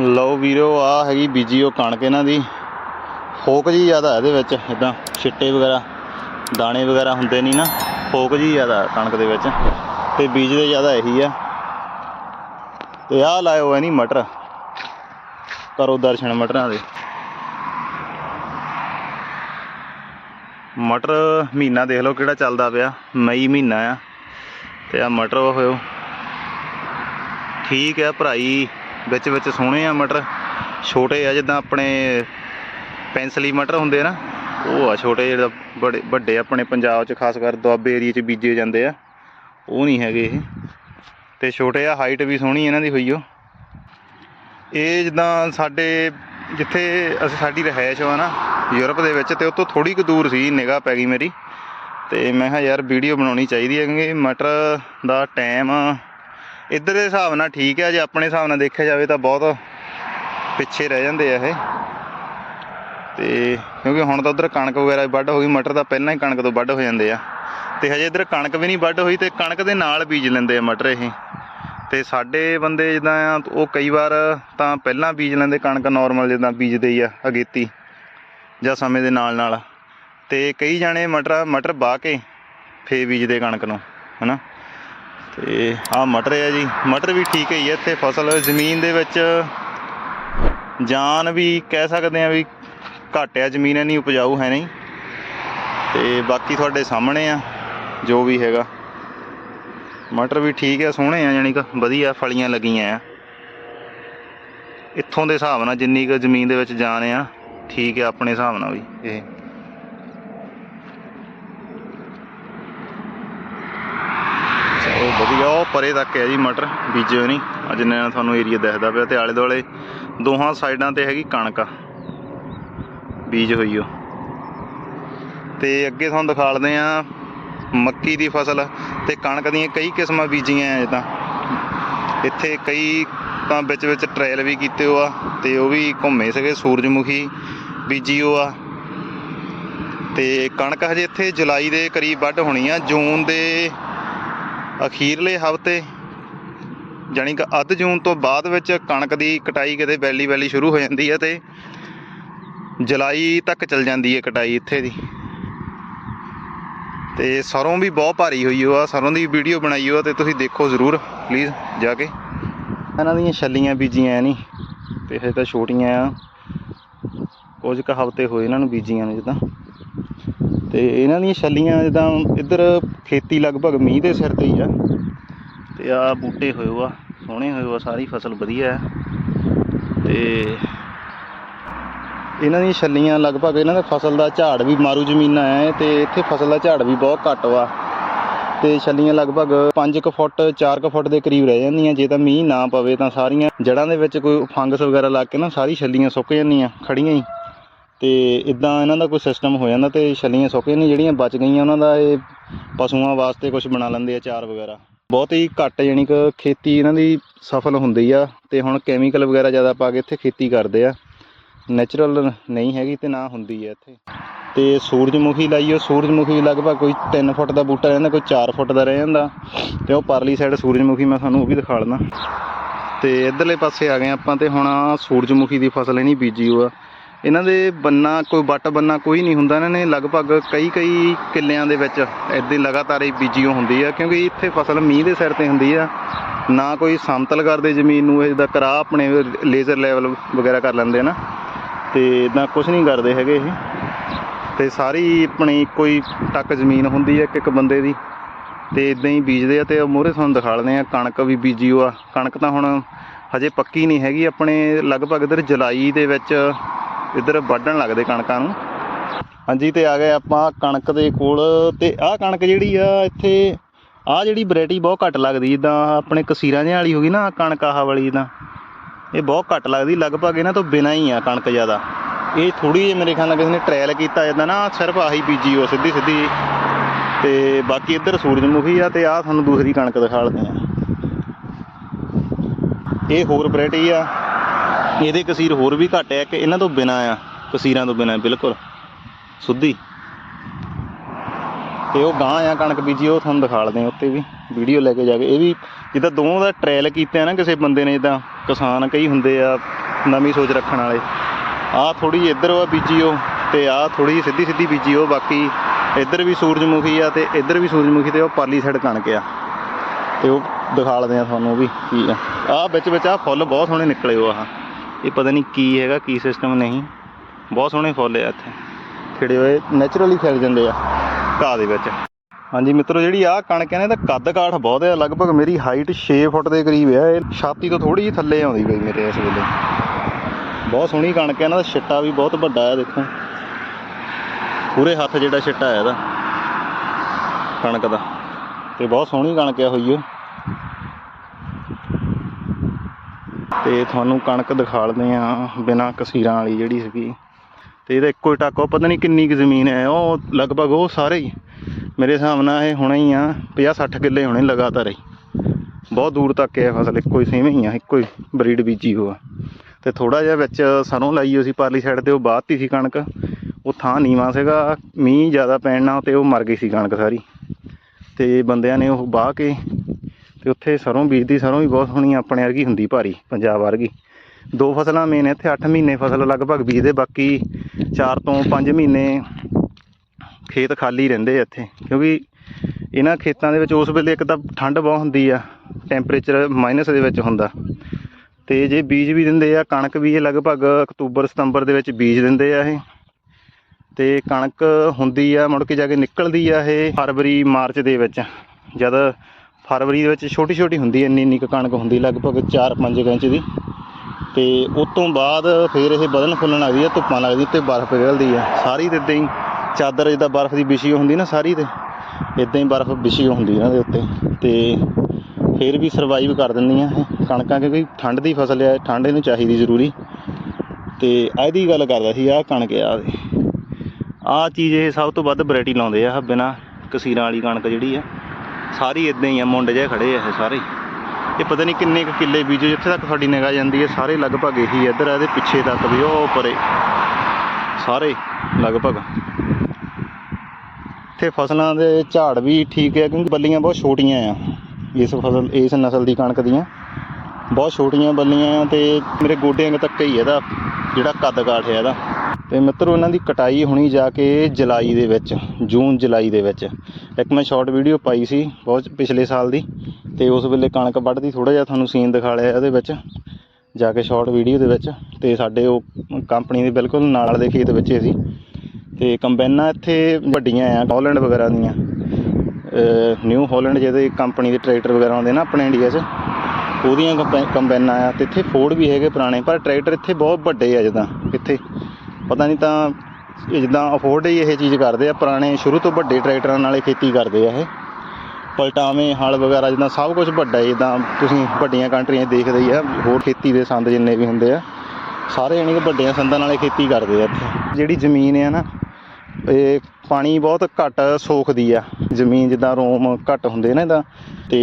ਲਓ ਵੀਰੋ ਆ ਹੈਗੀ ਬੀਜੀ ਉਹ ਕਣਕ ਇਹਨਾਂ ਦੀ। ਫੋਕ ਜੀ ਜ਼ਿਆਦਾ ਇਹਦੇ ਵਿੱਚ ਇਦਾਂ ਛਿੱਟੇ ਵਗੈਰਾ, ਦਾਣੇ ਵਗੈਰਾ ਹੁੰਦੇ ਨਹੀਂ ਨਾ, ਫੋਕ ਜੀ ਜ਼ਿਆਦਾ ਕਣਕ ਦੇ ਵਿੱਚ। ਤੇ ਬੀਜ ਦੇ ਜ਼ਿਆਦਾ ਇਹੀ ਆ। ਤੇ ਆਹ ਲਾਇਓ ਐ ਨਹੀਂ ਮਟਰ। ਕਰੋ ਦਰਸ਼ਨ ਮਟਰਾਂ ਦੇ। ਮਟਰ ਮਹੀਨਾ ਦੇਖ ਲਓ ਕਿਹੜਾ ਚੱਲਦਾ ਪਿਆ, ਮਈ ਮਹੀਨਾ ਆ। ਤੇ ਆ ਮਟਰ ਹੋਇਓ। ਠੀਕ ਆ ਭਰਾਈ। ਵਿੱਚ ਵਿੱਚ ਸੋਹਣੇ ਆ ਮਟਰ, ਛੋਟੇ ਆ ਜਿੱਦਾਂ ਆਪਣੇ ਪੈਂਸਲੀ ਮਟਰ ਹੁੰਦੇ ਨਾ, ਉਹ ਆ ਛੋਟੇ ਜਿਹੜਾ ਬੜੇ ਵੱਡੇ ਆਪਣੇ ਪੰਜਾਬ 'ਚ ਖਾਸ ਕਰ ਦੁਆਬੇ ਏਰੀਆ 'ਚ ਬੀਜੇ ਜਾਂਦੇ ਆ, ਉਹ ਨਹੀਂ ਹੈਗੇ ਇਹ। ਤੇ ਛੋਟੇ ਆ, ਹਾਈਟ ਵੀ ਸੋਹਣੀ ਇਹਨਾਂ ਦੀ ਹੋਈ ਉਹ ਇਹ ਜਿੱਦਾਂ ਸਾਡੇ ਜਿੱਥੇ ਅਸੀਂ ਸਾਡੀ ਰਹਿائش ਆ ਨਾ ਯੂਰਪ ਦੇ ਵਿੱਚ, ਤੇ ਉਤੋਂ ਥੋੜੀ ਕੁ ਦੂਰ ਸੀ, ਨਿਗਾਹ ਪੈ ਗਈ ਮੇਰੀ। ਤੇ ਮੈਂ ਕਿਹਾ ਯਾਰ ਵੀਡੀਓ ਬਣਾਉਣੀ ਚਾਹੀਦੀ ਹੈ ਕਿਉਂਕਿ ਮਟਰ ਦਾ ਟਾਈਮ ਇੱਧਰ ਦੇ ਹਿਸਾਬ ਨਾਲ ਠੀਕ ਹੈ ਜੇ ਆਪਣੇ ਹਿਸਾਬ ਨਾਲ ਦੇਖਿਆ ਜਾਵੇ ਤਾਂ ਬਹੁਤ ਪਿੱਛੇ ਰਹਿ ਜਾਂਦੇ ਆ ਇਹ। ਤੇ ਕਿਉਂਕਿ ਹੁਣ ਤਾਂ ਉਧਰ ਕਣਕ ਵਗੈਰਾ ਵੱਢ ਹੋ ਗਈ, ਮਟਰ ਤਾਂ ਪਹਿਲਾਂ ਹੀ ਕਣਕ ਤੋਂ ਵੱਢ ਹੋ ਜਾਂਦੇ ਆ। ਤੇ ਹਜੇ ਇੱਧਰ ਕਣਕ ਵੀ ਨਹੀਂ ਵੱਢ ਹੋਈ ਤੇ ਕਣਕ ਦੇ ਨਾਲ ਬੀਜ ਲੈਂਦੇ ਆ ਮਟਰ ਇਹ। ਤੇ ਸਾਡੇ ਬੰਦੇ ਜਿੱਦਾਂ ਆ, ਉਹ ਕਈ ਵਾਰ ਤਾਂ ਪਹਿਲਾਂ ਬੀਜ ਲੈਂਦੇ, ਕਣਕ ਨਾਰਮਲ ਜਿੱਦਾਂ ਬੀਜਦੇ ਹੀ ਆ, ਅਗੇਤੀ ਜਾਂ ਸਮੇਂ ਦੇ ਨਾਲ ਨਾਲ। ਤੇ ਕਈ ਜਾਣੇ ਮਟਰ ਮਟਰ ਬਾ ਕੇ ਫੇ ਬੀਜਦੇ ਕਣਕ ਨੂੰ, ਹਨਾ? ਤੇ ਆਹ ਮਟਰ ਹੈ ਜੀ। ਮਟਰ ਵੀ ਠੀਕ ਹੀ ਹੈ ਇੱਥੇ ਫਸਲ। ਜ਼ਮੀਨ ਦੇ ਵਿੱਚ ਜਾਨ ਵੀ ਕਹਿ ਸਕਦੇ ਆ ਵੀ ਘੱਟ ਆ ਜ਼ਮੀਨ ਨਹੀਂ ਉਪਜਾਊ ਹੈ ਨਹੀਂ। ਤੇ ਬਾਕੀ ਤੁਹਾਡੇ ਸਾਹਮਣੇ ਆ, ਜੋ ਵੀ ਹੈਗਾ। ਮਟਰ ਵੀ ਠੀਕ ਆ ਸੋਹਣੇ ਆ ਜਾਨੀ ਕਿ ਵਧੀਆ ਫਲੀਆਂ ਲੱਗੀਆਂ ਆ। ਇੱਥੋਂ ਦੇ ਹਿਸਾਬ ਨਾਲ ਜਿੰਨੀ ਕੁ ਜ਼ਮੀਨ ਦੇ ਵਿੱਚ ਜਾਨ ਆ, ਠੀਕ ਆ ਆਪਣੇ ਹਿਸਾਬ ਨਾਲ ਵੀ ਇਹ। ਵਧੀਆ, ਉਹ ਪਰੇ ਤੱਕ ਹੈ ਜੀ ਮਟਰ, ਬੀਜੇ ਨਹੀਂ। ਅੱਜ ਜਿੰਨਾ ਤੁਹਾਨੂੰ ਏਰੀਆ ਦਿਖਦਾ ਪਿਆ ਤੇ ਆਲੇ ਦੁਆਲੇ ਦੋਹਾਂ ਸਾਈਡਾਂ ਤੇ ਹੈਗੀ ਕਣਕ ਬੀਜ ਹੋਈ ਉਹ। ਤੇ ਅੱਗੇ ਤੁਹਾਨੂੰ ਦਿਖਾ ਲਦੇ ਆ ਮੱਕੀ ਦੀ ਫਸਲ ਤੇ ਕਣਕ ਦੀਆਂ ਕਈ ਕਿਸਮਾਂ ਬੀਜੀਆਂ ਆ ਜਿੱਦਾਂ ਇੱਥੇ ਕਈ ਤਾਂ ਵਿੱਚ ਵਿੱਚ ਟ੍ਰਾਇਲ ਵੀ ਕੀਤੇ ਹੋ ਆ ਤੇ ਉਹ ਵੀ ਘੁੰਮੇ ਸੀਗੇ, ਸੂਰਜਮੁਖੀ ਬੀਜੀ ਉਹ ਆ ਤੇ ਕਣਕ ਹਜੇ ਇੱਥੇ ਜੁਲਾਈ ਦੇ ਕਰੀਬ ਵੱਢ ਹੋਣੀ ਆ, ਜੂਨ ਦੇ ਅਖੀਰਲੇ ਹਫ਼ਤੇ, ਜਾਣੀ ਕਿ ਅੱਧ ਜੂਨ ਤੋਂ ਬਾਅਦ ਵਿੱਚ ਕਣਕ ਦੀ ਕਟਾਈ ਕਿਤੇ ਵੈਲੀ ਵੈਲੀ ਸ਼ੁਰੂ ਹੋ ਜਾਂਦੀ ਹੈ ਤੇ ਜੁਲਾਈ ਤੱਕ ਚੱਲ ਜਾਂਦੀ ਹੈ ਕਟਾਈ ਇੱਥੇ ਦੀ। ਤੇ ਸਰੋਂ ਵੀ ਬਹੁਤ ਭਾਰੀ ਹੋਈ ਹੋ ਆ, ਸਰੋਂ ਦੀ ਵੀਡੀਓ ਬਣਾਈ ਹੋ ਆ ਤੇ ਤੁਸੀਂ ਦੇਖੋ ਜ਼ਰੂਰ ਪਲੀਜ਼ ਜਾ ਕੇ। ਇਹਨਾਂ ਦੀਆਂ ਛੱਲੀਆਂ ਬੀਜੀਆਂ ਐ ਨਹੀਂ ਤੇ ਇਹ ਤਾਂ ਛੋਟੀਆਂ ਆ। ਕੁਝ ਕੁ ਹਫ਼ਤੇ ਹੋਏ ਇਹਨਾਂ ਨੂੰ ਬੀਜੀਆਂ ਨੇ ਜਿੱਦਾਂ। ਤੇ ਇਹਨਾਂ ਦੀਆਂ ਛੱਲੀਆਂ ਜਿੱਦਾਂ ਇੱਧਰ ਖੇਤੀ ਲਗਭਗ ਮੀਂਹ ਦੇ ਸਿਰ ਤੇ ਹੀ ਆ। ਤੇ ਆ ਬੂਟੇ ਹੋਏ ਆ, ਸੋਹਣੇ ਹੋਏ ਆ, ਸਾਰੀ ਫਸਲ ਵਧੀਆ ਹੈ ਤੇ ਇਹਨਾਂ ਦੀਆਂ ਛੱਲੀਆਂ ਲਗਭਗ ਇਹਨਾਂ ਦਾ ਫਸਲ ਦਾ ਝਾੜ ਵੀ ਮਾਰੂ ਜ਼ਮੀਨਾਂ ਹੈ ਤੇ ਇੱਥੇ ਫਸਲ ਦਾ ਝਾੜ ਵੀ ਬਹੁਤ ਘੱਟ ਵਾ। ਤੇ ਛੱਲੀਆਂ ਲਗਭਗ 5 ਕੁ ਫੁੱਟ 4 ਕੁ ਫੁੱਟ ਦੇ ਕਰੀਬ ਰਹਿ ਜਾਂਦੀਆਂ, ਜੇ ਤਾਂ ਮੀਂਹ ਨਾ ਪਵੇ ਤਾਂ ਸਾਰੀਆਂ ਜੜ੍ਹਾਂ ਦੇ ਵਿੱਚ ਕੋਈ ਫੰਗਸ ਵਗੈਰਾ ਲੱਗ ਕੇ ਨਾ ਸਾਰੀ ਛੱਲੀਆਂ ਸੁੱਕ ਜਾਂਦੀਆਂ ਖੜੀਆਂ ਹੀ। ਤੇ ਇਦਾਂ ਇਹਨਾਂ ਦਾ ਕੋਈ ਸਿਸਟਮ ਹੋ ਜਾਂਦਾ ਤੇ ਛੱਲੀਆਂ ਸੁੱਕ ਜਾਂਦੀਆਂ, ਜਿਹੜੀਆਂ ਬਚ ਗਈਆਂ ਉਹਨਾਂ ਦਾ ਇਹ ਪਸ਼ੂਆਂ ਵਾਸਤੇ ਕੁਝ ਬਣਾ ਲੈਂਦੇ ਆ ਚਾਰ ਵਗੈਰਾ। ਬਹੁਤ ਹੀ ਘੱਟ ਯਾਨੀ ਕਿ ਖੇਤੀ ਇਹਨਾਂ ਦੀ ਸਫਲ ਹੁੰਦੀ ਆ ਤੇ ਹੁਣ ਕੈਮੀਕਲ ਵਗੈਰਾ ਜ਼ਿਆਦਾ ਪਾ ਕੇ ਇੱਥੇ ਖੇਤੀ ਕਰਦੇ ਆ। ਨੈਚੁਰਲ ਨਹੀਂ ਹੈਗੀ ਤੇ ਨਾ ਹੁੰਦੀ ਹੈ ਇੱਥੇ। ਤੇ ਸੂਰਜਮੁਖੀ ਲਾਈਓ, ਸੂਰਜਮੁਖੀ ਲਗਭਗ ਕੋਈ 3 ਫੁੱਟ ਦਾ ਬੂਟਾ ਰਹਿੰਦਾ ਕੋਈ 4 ਫੁੱਟ ਦਾ ਰਹਿ ਜਾਂਦਾ ਤੇ ਉਹ ਪਰਲੀ ਸਾਈਡ ਸੂਰਜਮੁਖੀ ਮੈਂ ਤੁਹਾਨੂੰ ਉਹ ਵੀ ਦਿਖਾ ਲਣਾ ਤੇ ਇਧਰਲੇ ਪਾਸੇ ਆ ਗਏ ਆਪਾਂ ਤੇ ਹੁਣ ਸੂਰਜਮੁਖੀ ਦੀ ਫਸਲ ਇਹਨੀ ਬੀਜੀ ਹੋਆ। ਇਹਨਾਂ ਦੇ ਬੰਨਾ ਕੋਈ ਵੱਟ ਬੰਨਾ ਕੋਈ ਨਹੀਂ ਹੁੰਦਾ। ਇਹਨਾਂ ਨੇ ਲਗਭਗ ਕਈ ਕਈ ਕਿੱਲਿਆਂ ਦੇ ਵਿੱਚ ਏਦਾਂ ਲਗਾਤਾਰ ਹੀ ਬੀਜੀਓ ਹੁੰਦੀ ਆ, ਕਿਉਂਕਿ ਇੱਥੇ ਫਸਲ ਮੀਂਹ ਦੇ ਸਿਰ ਤੇ ਹੁੰਦੀ ਆ। ਨਾ ਕੋਈ ਸਮਤਲ ਕਰਦੇ ਜ਼ਮੀਨ ਨੂੰ ਇਹਦਾ ਜਿੱਦਾਂ ਕਰਾ ਆਪਣੇ ਲੇਜ਼ਰ ਲੈਵਲ ਵਗੈਰਾ ਕਰ ਲੈਂਦੇ ਨਾ। ਤੇ ਇਦਾਂ ਕੁਝ ਨਹੀਂ ਕਰਦੇ ਹੈਗੇ ਇਹ। ਤੇ ਸਾਰੀ ਆਪਣੀ ਕੋਈ ਟੱਕ ਜ਼ਮੀਨ ਹੁੰਦੀ ਹੈ ਇੱਕ ਇੱਕ ਬੰਦੇ ਦੀ। ਤੇ ਇਦਾਂ ਹੀ ਬੀਜਦੇ ਆ ਤੇ ਮੋਹਰੇ ਤੁਹਾਨੂੰ ਦਿਖਾ ਲੈਂਦੇ ਆ, ਕਣਕ ਵੀ ਬੀਜੀ ਆ। ਕਣਕ ਤਾਂ ਹੁਣ ਹਜੇ ਪੱਕੀ ਨਹੀਂ ਹੈਗੀ, ਆਪਣੇ ਲਗਭਗ ਇਧਰ ਜੁਲਾਈ ਦੇ ਵਿੱਚ ਇੱਧਰ ਵੱਢਣ ਲੱਗਦੇ ਕਣਕਾਂ ਨੂੰ। ਹਾਂਜੀ, ਤੇ ਆ ਗਏ ਆਪਾਂ ਕਣਕ ਦੇ ਕੋਲ, ਤੇ ਆਹ ਕਣਕ ਜਿਹੜੀ ਆ, ਇੱਥੇ ਆਹ ਜਿਹੜੀ ਵੈਰਾਈਟੀ ਬਹੁਤ ਘੱਟ ਲੱਗਦੀ, ਜਿੱਦਾਂ ਆਪਣੇ ਕਸੀਰਾਂ ਜਿਹਾ ਵਾਲੀ ਹੋ ਗਈ ਨਾ ਕਣਕ ਆਹ ਵਾਲੀ ਜਿੱਦਾਂ, ਇਹ ਬਹੁਤ ਘੱਟ ਲੱਗਦੀ, ਲਗਭਗ ਇਹਨਾਂ ਤੋਂ ਬਿਨਾ ਹੀ ਆ ਕਣਕ ਜ਼ਿਆਦਾ। ਇਹ ਥੋੜੀ ਜਿਹੀ ਮੇਰੇ ਖਿਆਲ ਨਾਲ ਕਿਸੇ ਨੇ ਟ੍ਰਾਇਲ ਕੀਤਾ ਜਾਂਦਾ ਨਾ ਸਿਰਫ ਆਹੀ ਬੀਜੀ ਉਹ ਸਿੱਧੀ ਸਿੱਧੀ ਤੇ ਬਾਕੀ ਇੱਧਰ ਸੂਰਜਮੁਖੀ ਆ, ਤੇ ਆਹ ਤੁਹਾਨੂੰ ਦੂਸਰੀ ਕਣਕ ਦਿਖਾ ਲਦੇ ਆ। ਇਹ ਹੋਰ ਵੈਰਾਈਟੀ ਆ। ਇਹਦੇ ਕਸੀਰ ਹੋਰ ਵੀ ਘੱਟ ਹੈ ਕਿ ਇਹਨਾਂ ਤੋਂ ਬਿਨਾ ਆ, ਕਸੀਰਾਂ ਤੋਂ ਬਿਨਾ, ਬਿਲਕੁਲ। ਸੁੱਧੀ। ਤੇ ਉਹ ਗਾਂ ਆ ਕਣਕ ਬੀਜੀ, ਉਹ ਤੁਹਾਨੂੰ ਦਿਖਾ ਲਦੇ ਆ ਉੱਤੇ ਵੀ, ਵੀਡੀਓ ਲੈ ਕੇ ਜਾ ਕੇ। ਇਹ ਵੀ ਜਿੱਦਾਂ ਦੋਵਾਂ ਦਾ ਟ੍ਰਾਇਲ ਕੀਤਾ ਨਾ ਕਿਸੇ ਬੰਦੇ ਨੇ, ਜਿੱਦਾਂ ਕਿਸਾਨ ਕਈ ਹੁੰਦੇ ਆ ਨਵੀਂ ਸੋਚ ਰੱਖਣ ਵਾਲੇ। ਆਹ ਥੋੜੀ ਇੱਧਰ ਵਾ ਬੀਜੀ ਉਹ, ਤੇ ਆਹ ਥੋੜੀ ਸਿੱਧੀ ਸਿੱਧੀ ਬੀਜੀ ਉਹ, ਬਾਕੀ ਇੱਧਰ ਵੀ ਸੂਰਜਮੁਖੀ ਆ ਤੇ ਇੱਧਰ ਵੀ ਸੂਰਜਮੁਖੀ ਤੇ ਉਹ ਪਾਲੀ ਸਾਈਡ ਕਣਕ ਆ। ਤੇ ਉਹ ਦਿਖਾ ਲਦੇ ਆ ਤੁਹਾਨੂੰ ਵੀ ਕੀ ਆ। ਆਹ ਵਿੱਚ ਵਿੱਚ ਆ ਫੁੱਲ ਬਹੁਤ ਸੋਹਣੇ ਨਿਕਲੇ ਉਹ ਆਹ। ਇਹ ਪਤਾ ਨਹੀਂ ਕੀ ਹੈਗਾ ਕੀ ਸਿਸਟਮ ਨਹੀਂ। ਬਹੁਤ ਸੋਹਣੇ ਫੁੱਲ ਆ ਇੱਥੇ। ਖਿੜੇ ਹੋਏ ਨੇਚਰਲੀ ਖਿਲ ਜਾਂਦੇ ਆ। ਘਾਹ ਦੇ ਵਿੱਚ। ਹਾਂਜੀ ਮਿੱਤਰੋ ਜਿਹੜੀ ਆਹ ਕਣਕ ਹੈ ਨਾ ਇਹਦਾ ਕੱਦ ਕਾਠ ਬਹੁਤ ਹੈ ਲਗਭਗ ਮੇਰੀ ਹਾਈਟ 6 ਫੁੱਟ ਦੇ ਕਰੀਬ ਹੈ ਇਹ ਛਾਤੀ ਤੋਂ ਥੋੜੀ ਜਿਹੀ ਥੱਲੇ ਆਉਂਦੀ ਪਈ ਮੇਰੇ ਇਸ ਵੇਲੇ। ਬਹੁਤ ਸੋਹਣੀ ਕਣਕ ਹੈ ਇਹਨਾਂ ਦਾ ਛਿੱਟਾ ਵੀ ਬਹੁਤ ਵੱਡਾ ਹੈ ਦੇਖੋ। ਪੂਰੇ ਹੱਥ ਜਿਹੜਾ ਛਿੱਟਾ ਹੈ ਇਹਦਾ ਕਣਕ ਦਾ। ਤੇ ਬਹੁਤ ਸੋਹਣੀ ਕਣਕ ਹੈ ਹੋਈ ਉਹ ਤੇ ਤੁਹਾਨੂੰ ਕਣਕ ਦਿਖਾ ਲਦੇ ਆ ਬਿਨਾ ਕਸੀਰਾਂ ਵਾਲੀ ਜਿਹੜੀ ਸੀਗੀ। ਤੇ ਇਹਦਾ ਇੱਕੋ ਹੀ ਟੱਕ, ਉਹ ਪਤਾ ਨਹੀਂ ਕਿੰਨੀ ਕੁ ਜ਼ਮੀਨ ਹੈ, ਉਹ ਲਗਭਗ ਉਹ ਸਾਰੇ ਹੀ, ਮੇਰੇ ਹਿਸਾਬ ਨਾਲ ਇਹ ਹੋਣਾ ਹੀ ਆ 50 60 ਕਿੱਲੇ ਹੋਣੇ ਲਗਾਤਾਰ ਹੀ। ਬਹੁਤ ਦੂਰ ਤੱਕ ਇਹ ਫਸਲ ਇੱਕੋ ਹੀ ਸੇਵੇਂ ਹੀ ਆ, ਇੱਕੋ ਹੀ ਬਰੀਡ ਬੀਜੀ ਹੋਆ। ਤੇ ਥੋੜਾ ਜਿਹਾ ਵਿੱਚ ਸਰੋਂ ਲਾਈ ਹੋਈ ਸੀ ਪਾਰਲੀ ਸਾਈਡ ਤੇ, ਉਹ ਬਾਹਤੀ ਸੀ ਕਣਕ। ਉਹ ਥਾਂ ਨੀਵਾਂ ਸੀਗਾ, ਮੀਂਹ ਜ਼ਿਆਦਾ ਪੈਣ ਨਾਲ ਤੇ ਉਹ ਮਰ ਗਈ ਸੀ ਕਣਕ ਸਾਰੀ। ਤੇ ਬੰਦਿਆਂ ਨੇ ਉਹ ਬਾਹ ਕੇ ਤੇ ਉੱਥੇ ਸਰੋਂ ਬੀਜਦੀ, ਸਰੋਂ ਵੀ ਬਹੁਤ ਸੋਹਣੀ ਆਪਣੇ ਵਰਗੀ ਹੁੰਦੀ ਭਾਰੀ, ਪੰਜਾਬ ਵਰਗੀ। ਦੋ ਫਸਲਾਂ ਮੇਨ ਇੱਥੇ 8 ਮਹੀਨੇ ਫਸਲ ਲਗਭਗ ਬੀਜਦੇ, ਬਾਕੀ 4 ਤੋਂ 5 ਮਹੀਨੇ ਖੇਤ ਖਾਲੀ ਰਹਿੰਦੇ ਆ ਇੱਥੇ। ਕਿਉਂਕਿ ਇਹਨਾਂ ਖੇਤਾਂ ਦੇ ਵਿੱਚ ਉਸ ਵੇਲੇ ਇੱਕ ਤਾਂ ਠੰਡ ਬਹੁਤ ਹੁੰਦੀ ਆ ਟੈਂਪਰੇਚਰ ਮਾਈਨਸ ਦੇ ਵਿੱਚ ਹੁੰਦਾ। ਤੇ ਜੇ ਬੀਜ ਵੀ ਦਿੰਦੇ ਆ, ਕਣਕ ਵੀ ਇਹ ਲਗਭਗ ਅਕਤੂਬਰ, ਸਤੰਬਰ ਦੇ ਵਿੱਚ ਬੀਜ ਦਿੰਦੇ ਆ ਇਹ। ਤੇ ਕਣਕ ਹੁੰਦੀ ਆ, ਮੁੜ ਕੇ ਜਾ ਕੇ ਨਿਕਲਦੀ ਆ ਇਹ ਫਰਵਰੀ, ਮਾਰਚ ਦੇ ਵਿੱਚ। ਜਦ ਫਰਵਰੀ ਦੇ ਵਿੱਚ ਛੋਟੀ ਛੋਟੀ ਹੁੰਦੀ ਇੰਨੀ ਇੰਨੀ ਕੁ ਕਣਕ ਹੁੰਦੀ ਲਗਭਗ 4-5 ਇੰਚ ਦੀ। ਤੇ ਉਸ ਤੋਂ ਬਾਅਦ ਫਿਰ ਇਹ ਵਧਣ ਫੁੱਲਣ ਲੱਗਦੀ ਹੈ, ਧੁੱਪਾਂ ਲੱਗਦੀ ਤੇ ਬਰਫ਼ ਪਿਘਲਦੀ ਹੈ। ਸਾਰੀ ਤੇ ਇਦਾਂ ਹੀ ਚਾਦਰ ਜਿੱਦਾਂ ਬਰਫ਼ ਦੀ ਵਿਛੀ ਹੁੰਦੀ ਨਾ ਸਾਰੀ ਤੇ, ਇਦਾਂ ਹੀ ਬਰਫ਼ ਵਿਛੀ ਹੁੰਦੀ ਇਹਨਾਂ ਦੇ ਉੱਤੇ। ਤੇ ਫਿਰ ਵੀ ਸਰਵਾਈਵ ਕਰ ਦਿੰਦੀਆਂ ਇਹ ਕਣਕਾਂ, ਕਿਉਂਕਿ ਠੰਡ ਦੀ ਫਸਲ ਹੈ, ਠੰਡ ਇਹਨੂੰ ਚਾਹੀਦੀ ਜ਼ਰੂਰੀ। ਤੇ ਇਹਦੀ ਗੱਲ ਕਰਦਾ ਸੀ, ਆਹ ਕਣਕ ਆ, ਆਹ ਚੀਜ਼ ਇਹ ਸਭ ਤੋਂ ਵੱਧ ਵੈਰਾਈਟੀ ਲਾਉਂਦੇ ਆ, ਬਿਨਾ ਕਸੀਰਾਂ ਵਾਲੀ ਕਣਕ ਜਿਹੜੀ ਆ ਸਾਰੀ ਇਦਾਂ ਹੀ ਆ, ਮੁੰਡ ਜਿਹੇ ਖੜੇ ਆ ਇਹ ਸਾਰੇ। ਇਹ ਪਤਾ ਨਹੀਂ ਕਿੰਨੇ ਕੁ ਕਿੱਲੇ ਬੀਜੇ, ਜਿੱਥੇ ਤੱਕ ਸਾਡੀ ਨਿਗਾਹ ਜਾਂਦੀ ਹੈ ਸਾਰੇ ਲਗਭਗ ਇਹੀ ਇੱਧਰ ਆ ਇਹਦੇ ਪਿੱਛੇ ਤੱਕ ਵੀ, ਉਹ ਪਰੇ। ਸਾਰੇ ਲਗਭਗ। ਇੱਥੇ ਫਸਲਾਂ ਦੇ ਝਾੜ ਵੀ ਠੀਕ ਹੈ ਕਿਉਂਕਿ ਬੱਲੀਆਂ ਬਹੁਤ ਛੋਟੀਆਂ ਆ। ਇਸ ਫਸਲ, ਇਸ ਨਸਲ ਦੀ ਕਣਕ ਦੀਆਂ। ਬਹੁਤ ਛੋਟੀਆਂ ਬੱਲੀਆਂ ਆ ਤੇ ਮੇਰੇ ਗੋਡਿਆਂ ਕੁ ਤੱਕ ਹੀ ਇਹਦਾ, ਜਿਹੜਾ ਕੱਦ ਕਾਠ ਹੈ ਇਹਦਾ। ਤੇ ਮਿੱਤਰੋ, ਇਹਨਾਂ ਦੀ ਕਟਾਈ ਹੋਣੀ ਜਾ ਕੇ ਜੁਲਾਈ ਦੇ ਵਿੱਚ, ਜੂਨ ਜੁਲਾਈ ਦੇ ਵਿੱਚ। ਇੱਕ ਮੈਂ ਸ਼ਾਰਟ ਵੀਡੀਓ ਪਾਈ ਸੀ ਬਹੁਤ ਪਿਛਲੇ ਸਾਲ ਦੀ ਤੇ ਉਸ ਵੇਲੇ ਕਣਕ ਵੱਢਦੀ ਥੋੜਾ ਜਿਹਾ ਤੁਹਾਨੂੰ ਸੀਨ ਦਿਖਾ ਲਿਆ ਇਹਦੇ ਵਿੱਚ। ਜਾ ਕੇ ਸ਼ਾਰਟ ਵੀਡੀਓ ਦੇ ਵਿੱਚ ਤੇ ਸਾਡੇ ਉਹ ਕੰਪਨੀ ਦੇ ਬਿਲਕੁਲ ਨਾਲ ਦੇ ਖੇਤ ਵਿੱਚ ਸੀ। ਤੇ ਕੰਬਾਈਨਾਂ ਇੱਥੇ ਵੱਡੀਆਂ ਆ ਹਾਲੈਂਡ ਵਗੈਰਾ ਦੀਆਂ। ਨਿਊ ਹਾਲੈਂਡ ਜਿਹਦੇ ਕੰਪਨੀ ਦੇ ਟਰੈਕਟਰ ਵਗੈਰਾ ਆਉਂਦੇ ਨਾ ਆਪਣੇ ਇੰਡੀਆ 'ਚ, ਉਹਦੀਆਂ ਕੰਪੈ- ਕੰਬਾਈਨਾਂ ਆ। ਤੇ ਇੱਥੇ ਫੋਰਡ ਵੀ ਹੈਗੇ ਪੁਰਾਣੇ, ਪਰ ਟਰੈਕਟਰ ਇੱਥੇ ਬਹੁਤ ਵੱਡੇ ਆ ਜਿੱਦਾਂ, ਇੱਥੇ। ਪਤਾ ਨਹੀਂ ਤਾਂ ਇਹ ਜਿੱਦਾਂ ਅਫੋਰਡ ਹੀ ਇਹ ਚੀਜ਼ ਕਰਦੇ ਆ, ਪੁਰਾਣੇ ਸ਼ੁਰੂ ਤੋਂ ਵੱਡੇ ਟਰੈਕਟਰਾਂ ਨਾਲੇ ਖੇਤੀ ਕਰਦੇ ਆ ਇਹ। ਪਲਟਾਵੇਂ, ਹਲ ਵਗੈਰਾ ਜਿੱਦਾਂ ਸਭ ਕੁਝ ਵੱਡਾ ਜਿੱਦਾਂ ਤੁਸੀਂ ਵੱਡੀਆਂ ਕੰਟਰੀਆਂ ਦੇਖਦੇ ਹੀ ਆ, ਹੋਰ ਖੇਤੀ ਦੇ ਸੰਦ ਜਿੰਨੇ ਵੀ ਹੁੰਦੇ ਆ, ਸਾਰੇ ਜਾਣੀ ਕਿ ਵੱਡਿਆਂ ਸੰਦਾਂ ਨਾਲੇ ਖੇਤੀ ਕਰਦੇ ਆ ਇੱਥੇ। ਜਿਹੜੀ ਜ਼ਮੀਨ ਆ ਨਾ, ਇਹ ਪਾਣੀ ਬਹੁਤ ਘੱਟ ਸੋਖਦੀ ਆ। ਜ਼ਮੀਨ ਜਿੱਦਾਂ ਰੋਮ ਘੱਟ ਹੁੰਦੇ ਨੇ ਇਹਦਾ ਤੇ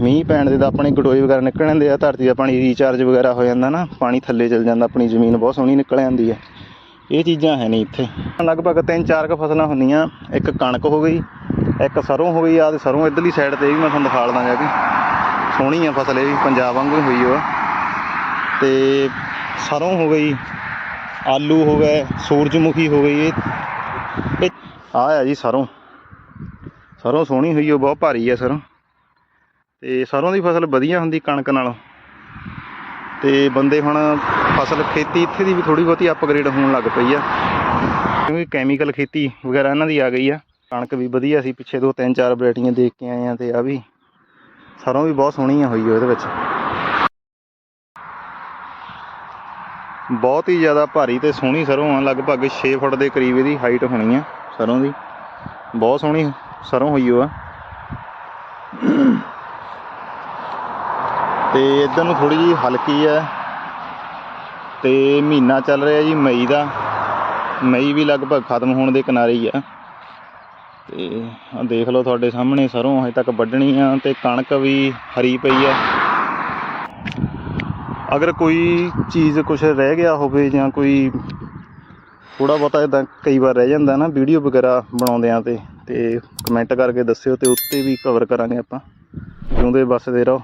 ਮੀਂਹ ਪੈਣ ਦੇ ਤਾਂ ਆਪਣੇ ਗਟੋਏ ਵਗੈਰਾ ਨਿਕਲ ਜਾਂਦੇ ਆ, ਧਰਤੀ ਦਾ ਪਾਣੀ ਰੀਚਾਰਜ ਵਗੈਰਾ ਹੋ ਜਾਂਦਾ ਨਾ, ਪਾਣੀ ਥੱਲੇ ਚਲ ਜਾਂਦਾ, ਆਪਣੀ ਜ਼ਮੀਨ ਬਹੁਤ ਸੋਹਣੀ ਨਿਕਲ ਜਾਂਦੀ ਹੈ ਇਹ ਚੀਜ਼ਾਂ ਹੈ ਨਹੀਂ ਇੱਥੇ। ਲਗਭਗ ਤਿੰਨ ਚਾਰ ਕੁ ਫਸਲਾਂ ਹੁੰਦੀਆਂ, ਇੱਕ ਕਣਕ ਹੋ ਗਈ, ਇੱਕ ਸਰੋਂ ਹੋ ਗਈ ਆ ਤੇ ਸਰੋਂ ਇਧਰਲੀ ਸਾਈਡ ਤੇ ਵੀ ਮੈਂ ਤੁਹਾਨੂੰ ਦਿਖਾ ਲਦਾ ਜਾ ਕੇ। ਸੋਹਣੀ ਆ ਫਸਲ ਇਹ ਵੀ, ਪੰਜਾਬ ਵਾਂਗੂ ਹੋਈ ਉਹ। ਤੇ ਸਰੋਂ ਹੋ ਗਈ, ਆਲੂ ਹੋ ਗਏ, ਸੂਰਜਮੁਖੀ ਹੋ ਗਈ, ਇਹ ਇਹ ਆ ਆ ਜੀ ਸਰੋਂ। ਸਰੋਂ ਸੋਹਣੀ ਹੋਈ, ਉਹ ਬਹੁਤ ਭਾਰੀ ਆ ਸਰੋਂ। ਤੇ ਸਰੋਂ ਦੀ ਫਸਲ ਵਧੀਆ ਹੁੰਦੀ ਕਣਕ ਨਾਲੋਂ। ਤੇ ਬੰਦੇ ਹੁਣ ਫਸਲ ਖੇਤੀ ਇੱਥੇ ਦੀ ਵੀ ਥੋੜੀ ਬਹੁਤੀ ਅਪਗ੍ਰੇਡ ਹੋਣ ਲੱਗ ਪਈ ਆ। ਕਿਉਂਕਿ ਕੈਮੀਕਲ ਖੇਤੀ ਵਗੈਰਾ ਇਹਨਾਂ ਦੀ ਆ ਗਈ ਆ। ਕਣਕ ਵੀ ਵਧੀਆ ਸੀ, ਪਿੱਛੇ ਦੋ ਤਿੰਨ ਚਾਰ ਵੈਰਾਈਟੀਆਂ ਦੇਖ ਕੇ ਆਏ ਆ ਤੇ ਆ ਵੀ ਸਰੋਂ ਵੀ ਬਹੁਤ ਸੋਹਣੀ ਆ ਹੋਈ ਉਹ ਇਹਦੇ ਵਿੱਚ। ਬਹੁਤ ਹੀ ਜ਼ਿਆਦਾ ਭਾਰੀ ਤੇ ਸੋਹਣੀ ਸਰੋਂ ਆ, ਲਗਭਗ 6 ਫੁੱਟ ਦੇ ਕਰੀਬ ਇਹਦੀ ਹਾਈਟ ਹੋਣੀ ਆ ਸਰੋਂ ਦੀ। ਬਹੁਤ ਸੋਹਣੀ ਸਰੋਂ ਹੋਈ ਉਹ ਆ। ਤੇ ਇਧਰ ਨੂੰ ਥੋੜੀ ਜਿਹੀ ਹਲਕੀ ਹੈ ਤੇ ਮਹੀਨਾ ਚੱਲ ਰਿਹਾ ਜੀ ਮਈ ਦਾ। ਮਈ ਵੀ ਲਗਭਗ ਖਤਮ ਹੋਣ ਦੇ ਕਿਨਾਰੇ ਹੀ ਆ ਤੇ ਆ ਦੇਖ ਲਓ ਤੁਹਾਡੇ ਸਾਹਮਣੇ ਸਰੋਂ ਹਜੇ ਤੱਕ ਵੱਢਣੀ ਆ ਤੇ ਕਣਕ ਵੀ ਹਰੀ ਪਈ ਆ ਅਗਰ ਕੋਈ ਚੀਜ਼ ਕੁਝ ਰਹਿ ਗਿਆ ਹੋਵੇ ਜਾਂ ਕੋਈ ਥੋੜਾ ਬਹੁਤਾ ਇਦਾਂ ਕਈ ਵਾਰ ਰਹਿ ਜਾਂਦਾ ਨਾ ਵੀਡੀਓ ਵਗੈਰਾ ਬਣਾਉਂਦੇ ਆ ਤੇ ਤੇ ਕਮੈਂਟ ਕਰਕੇ ਦੱਸਿਓ ਤੇ ਉੱਤੇ ਵੀ ਕਵਰ ਕਰਾਂਗੇ ਆਪਾਂ। ਜਿਉਂਦੇ ਬਸਦੇ ਰਹੋ।